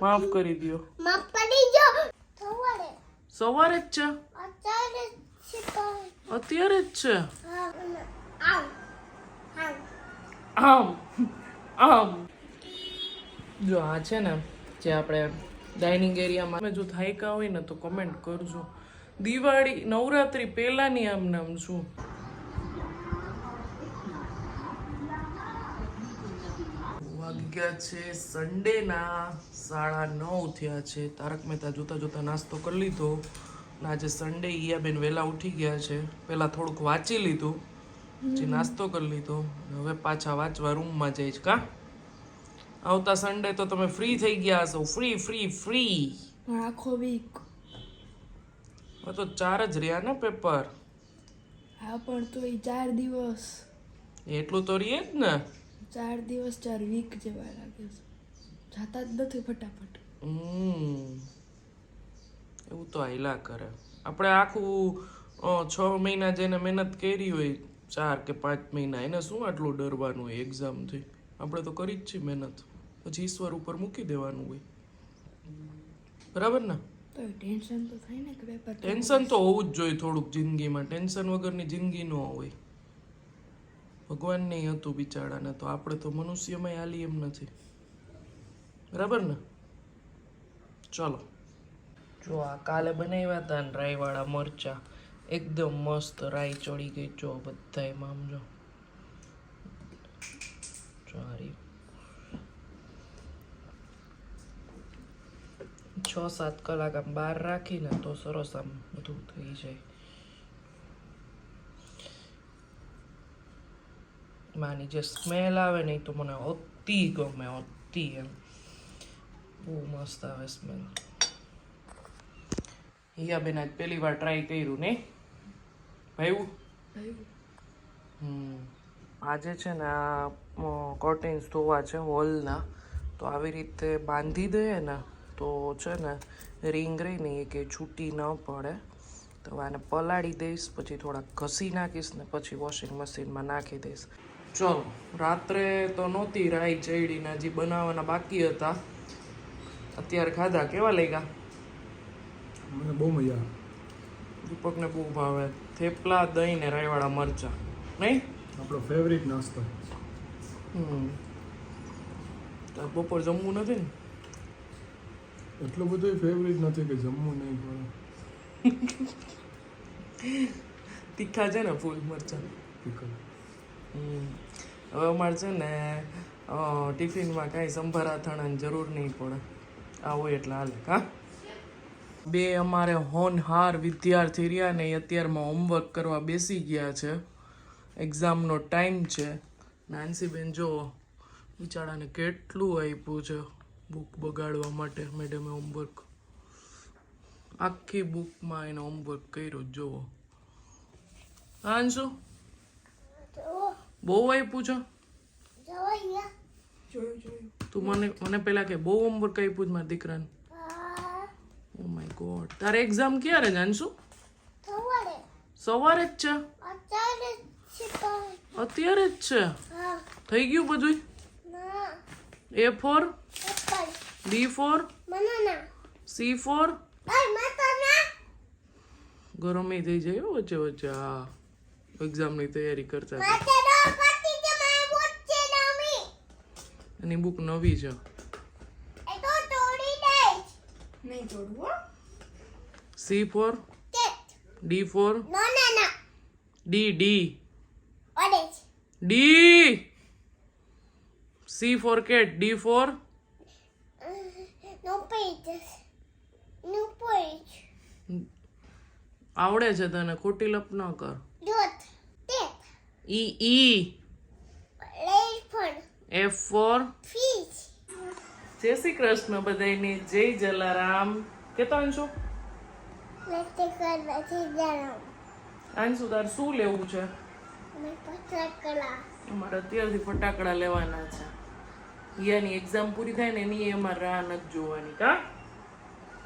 માફ કરી દો. માફ કરી દો. સવારે. સવારે જ છે? અત્યારે જ છે આમ. આમ. જો આ છે ને જે આપણે ડાઇનિંગ એરિયામાં જો થાયકા હોય ને તો કમેન્ટ કરજો. દિવાળી નવરાત્રી પહેલાંની આમ નામ શું? વાગી ગયા છે સન્ડેના સાડા નવ થયા છે. તારક મહેતા જોતા જોતા નાસ્તો કરી લીધો અને આજે સન્ડે ઈયાબેન વહેલા ઉઠી ગયા છે. પહેલાં થોડુંક વાંચી લીધું પછી નાસ્તો કરી લીધો હવે પાછા વાંચવા રૂમમાં જઈશ કા? આવતા સન્ડે તો તમે ફ્રી થઈ ગયા હશો. ફ્રી ફ્રી ફ્રી આખો વીક તો ચાર જ રહ્યા ને પેપર હા પણ તો એ ચાર દિવસ. એટલું તો રહીએ જ ને. ચાર દિવસ ચાર વીક જેવા લાગે છે. જાતા જ નથી ફટાફટ. હમ. એવું તો આયલા કરે. આપણે આખું છ મહિના જેને મહેનત કરી હોય ચાર કે પાંચ મહિના એને શું આટલું ડરવાનું હોય એક્ઝામથી આપણે તો કરી જ છીએ મહેનત. પછી ઈશ્વર ઉપર મૂકી દેવાનું હોય. બરાબર ને? ટેન્શન તો થાય ને ટેન્શન તો હોવું જ જોઈએ થોડુંક જિંદગીમાં. ટેન્શન વગરની જિંદગી ન હોય. ભગવાનને હતું બિચારાને, તો આપણે તો મનુષ્યમાં હાલી એમ નથી. બરાબર ને? ચલો. જો આ કાલે બનાવ્યા હતા ને રાઈવાળા મરચા, એકદમ મસ્ત રાઈ ચડી ગઈ. જો બધા એમાં જો. જો છ સાત કલાક આમ બહાર રાખીને તો સરસ આમ બધું થઈ જાય. માની જે સ્મેલ આવે ને એ તો મને અતિ ગમે અતિ એમ બહુ મસ્ત આવે સ્મેલ હિયા બેન આજ પહેલી વાર ટ્રાય કર્યું ને ભાઈ હમ આજે છે ને આ કર્ટેન્સ ધોવા છે હોલના તો આવી રીતે બાંધી દઈએ ને તો છે ને રિંગ રહી ને એ કે છૂટી ન પડે તો આને પલાળી દઈશ પછી થોડાક ઘસી નાખીશ ને પછી વોશિંગ મશીનમાં નાખી દઈશ ચલો રાત્રે તો નહોતી રાઈ ચેડીના હજી બનાવવાના બાકી હતા. અત્યારે ખાધા કેવા લાગ્યા? મને બહુ મજા દીપકને બહુ ભાવે. થેપલા દહીં ને રાઈવાળા મરચા. નહીં? આપણો ફેવરિટ નાસ્તો. હમ. બપોર જમવું નથી ને? એટલું બધું ફેવરિટ નથી કે જમવું નહીં પડે. તીખા છે ને ફૂલ મરચા? તીખું. હવે અમારે છે ને ટિફિનમાં કાંઈ સંભારા થણાની જરૂર નહીં પડે. આવું એટલે હાલે, હા? બે અમારે હોનહાર વિદ્યાર્થી રહ્યા ને અત્યારમાં હોમવર્ક કરવા બેસી ગયા છે. એક્ઝામનો ટાઈમ છે. નાનસીબેન જો, બિચારાને કેટલું આપ્યું છે બુક બગાડવા માટે. મેડમે હોમવર્ક આખી બુકમાં એને હોમવર્ક કર્યું, જુઓ. તો બહુ આપ્યું છે તું મને મને પેલા કે બહુ હોમવર્ક આપ્યું છે મારા દીકરાને. ઓ માય ગોડ તારે એક્ઝામ ક્યારે જાણશુ સવારે. જ છે? અત્યારે જ છે થઈ ગયું બધું A for B for C for ગરમ થઈ જાય વચ્ચે વચ્ચે હા. એક્ઝામની તૈયારી કરતા હતા. મતનો પતિ કે મારે બોટ છે નામી એની બુક નવી છે. એ તો તોડી દઈશ. નહીં જોડવું હો. C for D for no ના ના D D D C for cat D for no no આવડે છે તને ખોટી લપ ન કર. ઈ ઈ લેફન એફ ફોર જય શ્રી કૃષ્ણ બધાને જય જલારામ. કેતો અંશુ? અંશુ તાર શું લેવું છે? અમારે અત્યારથી ફટાકડા લેવાના છે. યાની એક્ઝામ પૂરી થાય ને એની અમારે રાહ નથી જોવાની કા?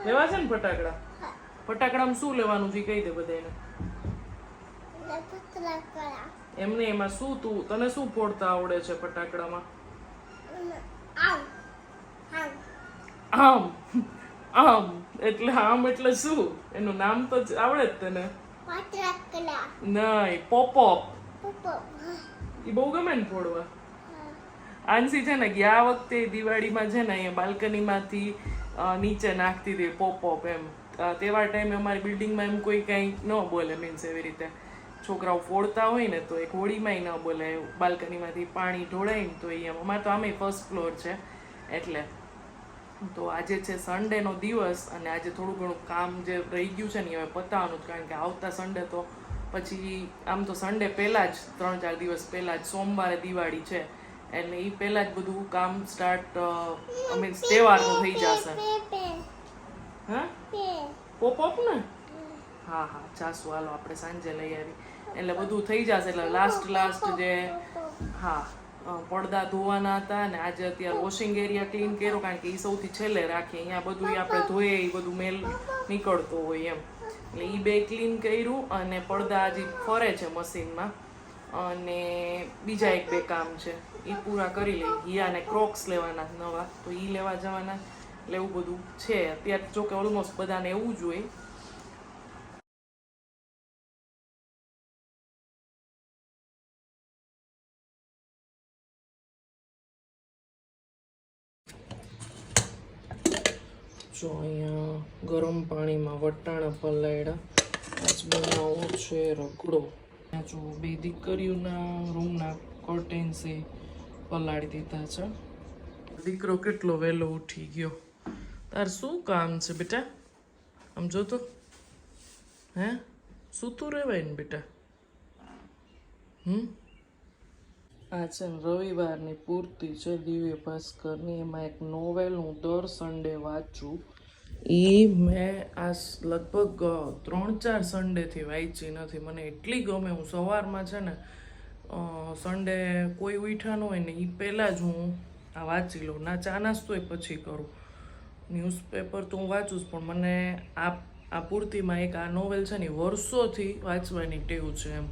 લેવા છે ને ફટાકડા ફટાકડામાં શું લેવાનું છે કહી દે બધાને એમને એમાં શું તું તને શું ફોડતા આવડે છે ફટાકડામાં? આમ. આમ. એટલે આમ એટલે શું? એનું નામ તો આવડે જ તને. નહીં પોપોપ એ બહુ ગમે ને ફોડવા. આંસી છે ને ગયા વખતે દિવાળીમાં છે ને અહીંયા બાલ્કનીમાંથી નીચે નાખતી હતી પોપોપ એમ. તેવા ટાઈમે અમારી બિલ્ડિંગમાં એમ કોઈ કંઈ ન બોલે મીન્સ એવી રીતે. છોકરાઓ ફોડતા હોય ને તો એક હોળીમાંય ન બોલે બાલ્કનીમાંથી પાણી ઢોળાય ને તો એ અમારે તો આમે ફર્સ્ટ ફ્લોર છે એટલે તો આજે છે સન્ડેનો દિવસ અને આજે થોડું ઘણું કામ જે રહી ગયું છે ને હવે પતાવવાનું જ કારણ કે આવતા સન્ડે તો પછી આમ તો સન્ડે પહેલાં જ ત્રણ ચાર દિવસ પહેલાં જ સોમવારે દિવાળી છે એટલે એ પહેલાં જ બધું કામ સ્ટાર્ટ મીન્સ તહેવારનું થઈ જશે. હા? પોપ ને? હા હા જાશું હાલો આપણે સાંજે લઈ આવી. એટલે બધું થઈ જશે એટલે લાસ્ટ લાસ્ટ જે હા પડદા ધોવાના હતા ને આજે અત્યારે વોશિંગ એરિયા ક્લીન કર્યો કારણ કે એ સૌથી છેલ્લે રાખીએ. અહીંયા બધું આપણે ધોઈએ એ બધું મેલ નીકળતો હોય એમ. એટલે એ બે ક્લીન કર્યું અને પડદા હજી ફરે છે મશીનમાં. અને બીજા એક બે કામ છે. એ પૂરા કરી લઈ હિયાને ક્રોક્સ લેવાના નવા. તો એ લેવા જવાના. એટલે એવું બધું છે. અત્યારે જોકે ઓલમોસ્ટ બધાને એવું જ હોય. જો અહીંયા ગરમ પાણીમાં વટાણા પલાળ્યા. આજ બનાવવો છે રગડો. જો બે દીકરીઓના રૂમના કર્ટેન્સે પલાળી દીધા છે. દીકરો કેટલો વહેલો ઉઠી ગયો. તાર શું કામ છે બેટા? આમ જો તો. હે? સૂતું રહેવાય ને બેટા? હમ? આ છે રવિવારની પૂર્તિ છે દિવ્ય ભાસ્કરની. એમાં એક નોવેલ હું દર સન્ડે વાંચું. એ મેં આ લગભગ ત્રણ ચાર સન્ડેથી વાંચી નથી મને એટલી ગમે. હું સવારમાં છે ને સન્ડે કોઈ ઉઠ્યા ન હોય ને એ પહેલાં જ હું આ વાંચી લઉં. ના ચા નાસ્તો પછી કરું. ન્યૂઝપેપર તો હું વાંચું જ, પણ મને આ આ પૂર્તિમાં એક આ નોવેલ છે ને વર્ષોથી વાંચવાની ટેવ છે એમ.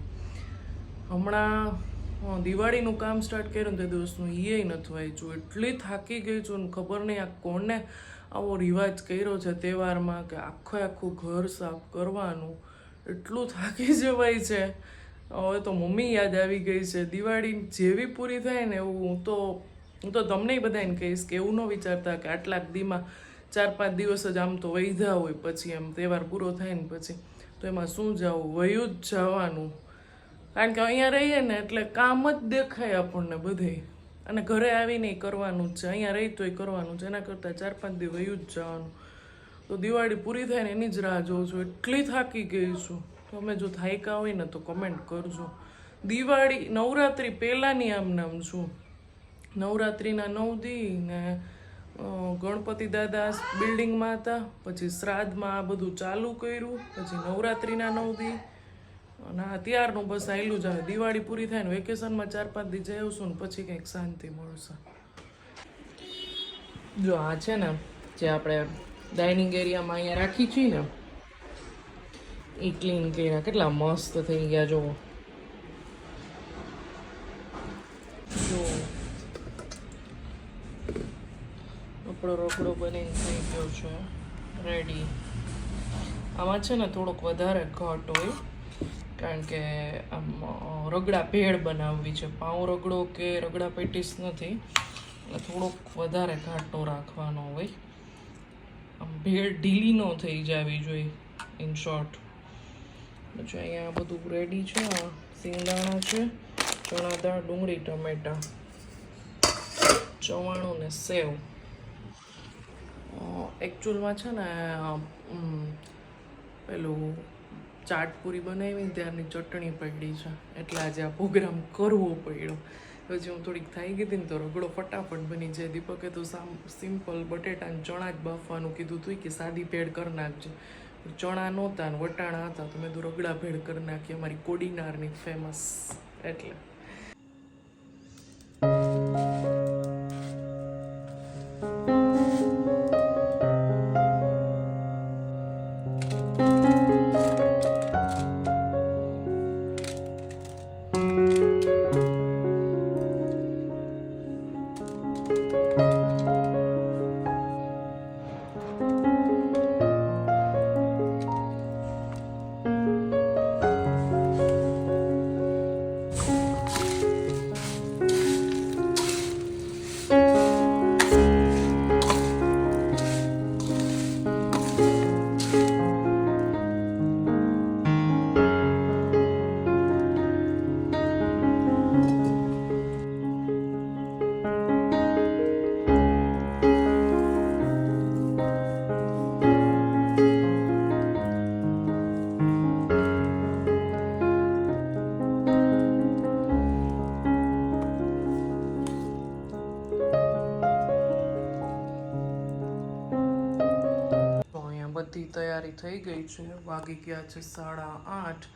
હમણાં દિવાળીનું કામ સ્ટાર્ટ કર્યું ને, તે દિવસનું એ નથી વાંચ્યું. એટલી થાકી ગઈ છું ને, ખબર નહીં આ કોને આવો રિવાજ કર્યો છે તહેવારમાં કે આખે આખું ઘર સાફ કરવાનું. એટલું થાકી જવાય છે. હવે તો મમ્મી યાદ આવી ગઈ છે. દિવાળી જેવી પૂરી થાય ને એવું હું તો હું તો તમને બધાને કહીશ કે એવું ન વિચારતા કે આટલા દીમાં ચાર પાંચ દિવસ જ આમ તો વૈધા હોય પછી એમ તહેવાર પૂરો થાય ને પછી. તો એમાં શું જવું? વયું જ જવાનું. કારણ કે અહીંયા રહીએ ને એટલે કામ જ દેખાય આપણને બધે. અને ઘરે આવીને કરવાનું જ છે. અહીંયા રહી તોય કરવાનું છે. એના કરતાં ચાર પાંચ દિવસ વયું જ જવાનું. તો દિવાળી પૂરી થાય ને એની જ રાહ જોઉં છું. એટલી થાકી ગઈ છું. તમે જો થાયકા હોય ને તો કમેન્ટ કરજો. દિવાળી નવરાત્રિ પહેલાંની આમ નામ છું. નવરાત્રિના નવ દી ને ગણપતિ દાદા બિલ્ડિંગમાં હતા. પછી શ્રાદ્ધમાં આ બધું ચાલુ કર્યું. પછી નવરાત્રિના નવ દી અને અત્યારનું ત્યારનું બસ આયેલું જ આવે. દિવાળી પૂરી થાય ને વેકેશનમાં ચાર પાંચ દી આવશું ને પછી કંઈક શાંતિ મળશે. જો આ છે ને, જે આપણે ડાઇનિંગ એરિયામાં અહીંયા રાખી છીએ ને, એ ક્લીન કર્યા. કેટલા મસ્ત થઈ ગયા જો. આપણો રોકડો બનીને થઈ ગયો છે. રેડી આમાં છે ને થોડોક વધારે ઘટ હોય. કારણ કે આમ રગડા ભેળ બનાવવી છે. પાઉં રગડો કે રગડા પેટીસ નથી. એટલે થોડોક વધારે ઘાટો રાખવાનો હોય. આમ, ભેળ ઢીલી ન થઈ જાવી જોઈએ ઇન શોર્ટ પછી અહીંયા બધું રેડી છે. આ સિંગદાણા છે, ચણા દાળ, ડુંગળી, ટમેટા. ચવાણું ને સેવ. એકચ્યુઅલમાં છે ને પેલું ચાટપુરી બનાવી ત્યારની ચટણી પડી છે. એટલે આજે આ પ્રોગ્રામ કરવો પડ્યો. પછી હું થોડીક થઈ ગઈ હતી ને તો રગડો ફટાફટ બની જાય. દીપકે તો સામ સિમ્પલ બટેટા ને ચણા જ બાફવાનું કીધું હતું કે સાદી ભેળ કરી નાખજે. ચણા નહોતા ને વટાણા હતા, તો મેં તો રગડા ભેળ કરી નાખી અમારી કોડીનારની ફેમસ એટલે તૈયારી થઈ ગઈ છે. વાગી ગયા છે સાડા આઠ.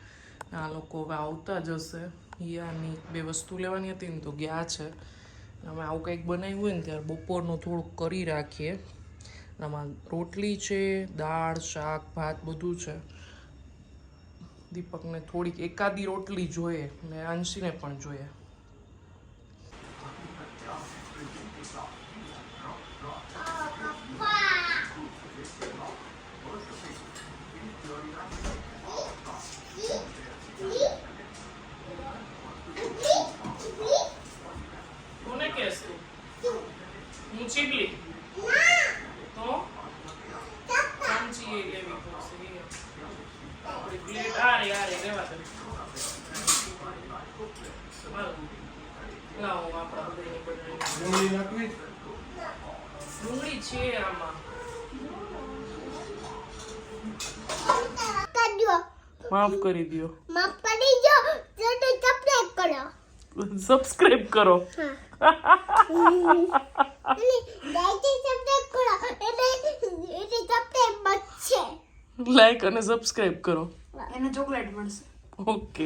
આ લોકો હવે આવતા જ હશે. હિયાની બે વસ્તુ લેવાની હતી ને તો ગયા છે. અમે આવું કંઈક બનાવ્યું હોય ને ત્યારે બપોરનું થોડુંક કરી રાખીએ. આમાં રોટલી છે, દાળ, શાક, ભાત બધું છે. દીપકને થોડીક એકાદી રોટલી જોઈએ ને આંશીને પણ જોઈએ કોને કહેશ તું હું ચીપલી તો ચમચી એ લેવી પડશે એ. આપણી પ્લેટ આ રે આ રે લેવા દે હાલો. લાવો આપણા બધાની બનાવીને. ડુંગળી નાખવી ડુંગળી છે આમાં કરજો માફ કરી દો માફ કરી તો સબસ્ક્રાઇબ કરો. સબસ્ક્રાઇબ કરો. લાઈક અને સબસ્ક્રાઇબ કરો. એને ચોકલેટ મળશે. ઓકે